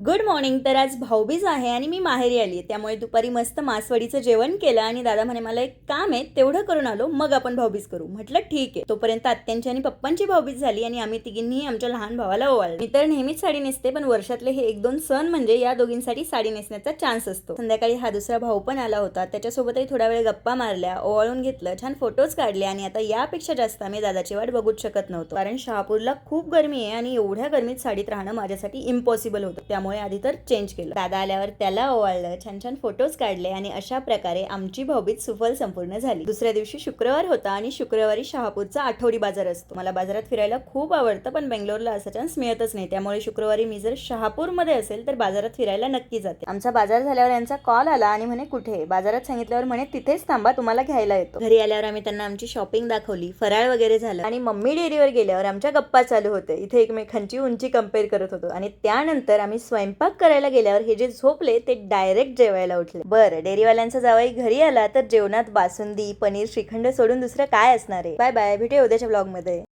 Good morning तर आज भाऊबीज आहे आणि मी माहेरी आली आहे. त्यामुळे दुपारी मस्त मासवडीचं जेवण केलं आणि दादा म्हणे मला एक काम आहे तेवढं करून आलो मग आपण भाऊबीज करू. म्हटलं ठीक आहे. तोपर्यंत आत्यांची आणि पप्पांची भाऊबीज झाली आणि आम्ही तिघींनी आमच्या लहान भावाला ओवाळलं. मी तर नेहमीच साडी नेसते पण वर्षातले हे एक दोन सण म्हणजे या दोघींसाठी साडी नेसण्याचा चान्स असतो. संध्याकाळी हा दुसरा भाऊ पण आला होता. त्याच्यासोबतही थोडा वेळ गप्पा मारल्या ओवाळून घेतलं छान फोटोज काढले आणि आता यापेक्षा जास्त आम्ही दादाची वाट बघूच शकत नव्हतो. कारण शहापूरला खूप गरमी आहे आणि एवढ्या गरमीत साडीत राहणं माझ्यासाठी इम्पॉसिबल होतं. त्यामुळे आधी तर चेंज केलं. दादा आल्यावर त्याला ओवाळलं छान छान फोटोज काढले आणि अशा प्रकारे आमची भाऊबीज सुफल संपूर्ण झाली. दुसऱ्या दिवशी शुक्रवार होता आणि शुक्रवारी शहापूरचा आठवडी बाजार असतो. मला बाजारात फिरायला खूप आवडतं पण बेंगलोरला असा चान्स मिळतच नाही. त्यामुळे शुक्रवारी मी जर शहापूरमध्ये असेल तर बाजारात फिरायला नक्की जाते. आमचा बाजार झाल्यावर यांचा कॉल आला आणि म्हणे कुठे बाजारात सांगितल्यावर म्हणे तिथेच थांबा तुम्हाला घ्यायला येतो. घरी आल्यावर आम्ही त्यांना आमची शॉपिंग दाखवली. फराळ वगैरे झालं. आणि मम्मी डेअरीवर गेल्यावर आमच्या गप्पा चालू होते इथे एकमेकांची उंची कंपेअर करत होतो. आणि त्यानंतर आम्ही स्वयंपाक करायला गेल्यावर हे जे झोपले ते डायरेक्ट जेवायला उठले. बरं डेअरीवाल्यांचा जावाई घरी आला तर जेवणात बासुंदी पनीर श्रीखंड सोडून दुसरं काय असणार आहे? बाय बाय भेटूया उद्याच्या ब्लॉगमध्ये